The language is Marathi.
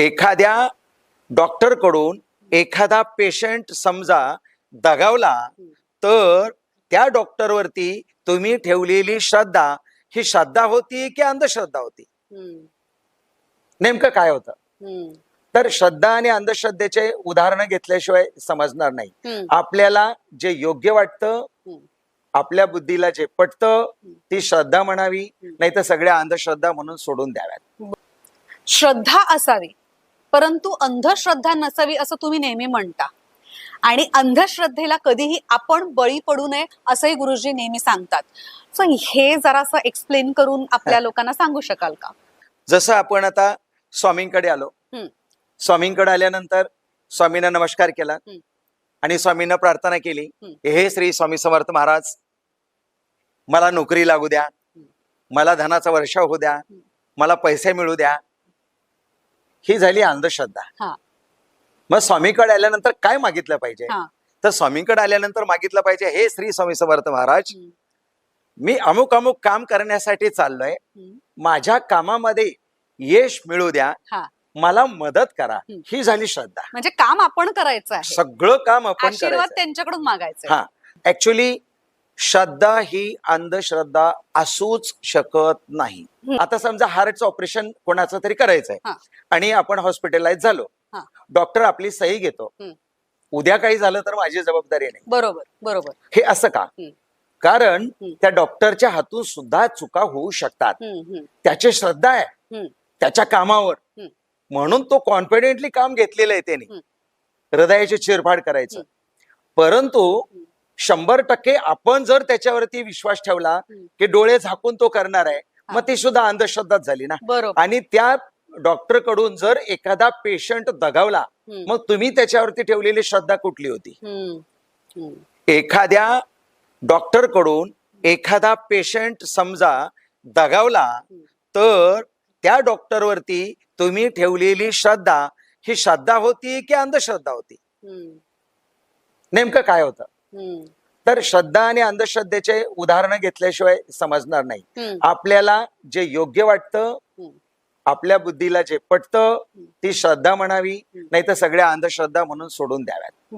एखाद्या डॉक्टरकडून एखादा पेशंट समजा दगावला तर त्या डॉक्टरवरती तुम्ही ठेवलेली श्रद्धा ही श्रद्धा होती की अंधश्रद्धा होती? नेमकं काय होतं? तर श्रद्धा आणि अंधश्रद्धेचे उदाहरणं घेतल्याशिवाय समजणार नाही. आपल्याला जे योग्य वाटतं. आपल्या बुद्धीला जे पटतं ती श्रद्धा म्हणावी. नाही तर सगळ्या अंधश्रद्धा म्हणून सोडून द्याव्यात. श्रद्धा असावी. परंतु अंधश्रद्धा नसावी असं तुम्ही नेहमी म्हणता. आणि अंधश्रद्धेला कधीही आपण बळी पडू नये असंही गुरुजी नेहमी सांगतात. सो हे जरासं एक्सप्लेन करून आपल्या लोकांना सांगू शकाल का? जसं आपण आता स्वामींकडे आलो. स्वामींकडे आल्यानंतर स्वामींना नमस्कार केला. आणि स्वामींना प्रार्थना केली. हे. श्री स्वामी समर्थ महाराज मला नोकरी लागू द्या. मला धनाचा वर्षाव होऊ द्या. मला पैसे मिळू द्या. ही झाली अंधश्रद्धा. हा. मग स्वामीकडे आल्यानंतर काय मागितलं पाहिजे? तर स्वामींकडे आल्यानंतर मागितलं पाहिजे हे श्री स्वामी समर्थ महाराज मी अमुक अमुक काम करण्यासाठी चाललोय. माझ्या कामामध्ये यश मिळू द्या. हा. मला मदत करा. ही झाली श्रद्धा. म्हणजे काम आपण करायचं सगळं काम आपण त्यांच्याकडून मागायचं हा. ऍक्च्युली श्रद्धा ही अंधश्रद्धा असूच शकत नाही. आता समजा हार्टचं ऑपरेशन कोणाचं तरी करायचंय. आणि आपण हॉस्पिटलाइज झालो. डॉक्टर आपली सही घेतो. उद्या काही झालं तर माझी जबाबदारी नाही बरोबर बरोबर हे असं का. कारण. त्या डॉक्टरच्या हातून सुद्धा चुका होऊ शकतात त्याची श्रद्धा आहे त्याच्या कामावर. म्हणून तो कॉन्फिडेंटली काम घेतलेलं आहे त्याने. हृदयाची चिरफाड करायचं. परंतु. शंभर टक्के आपण जर त्याच्यावरती विश्वास ठेवला. की डोळे झाकून तो करणार आहे. मग ती सुद्धा अंधश्रद्धाच झाली ना. बरोबर. आणि त्या डॉक्टरकडून जर एखादा पेशंट दगावला मग तुम्ही त्याच्यावरती ठेवलेली श्रद्धा कुठली होती? एखाद्या डॉक्टरकडून एखादा पेशंट समजा दगावला तर त्या डॉक्टरवरती तुम्ही ठेवलेली श्रद्धा ही श्रद्धा होती की अंधश्रद्धा होती? नेमकं काय होतं? तर श्रद्धा आणि अंधश्रद्धेचे उदाहरणं घेतल्याशिवाय समजणार नाही. आपल्याला जे योग्य वाटतं. आपल्या बुद्धीला जे पटतं ती श्रद्धा म्हणावी नाही तर सगळ्या अंधश्रद्धा म्हणून सोडून द्याव्यात.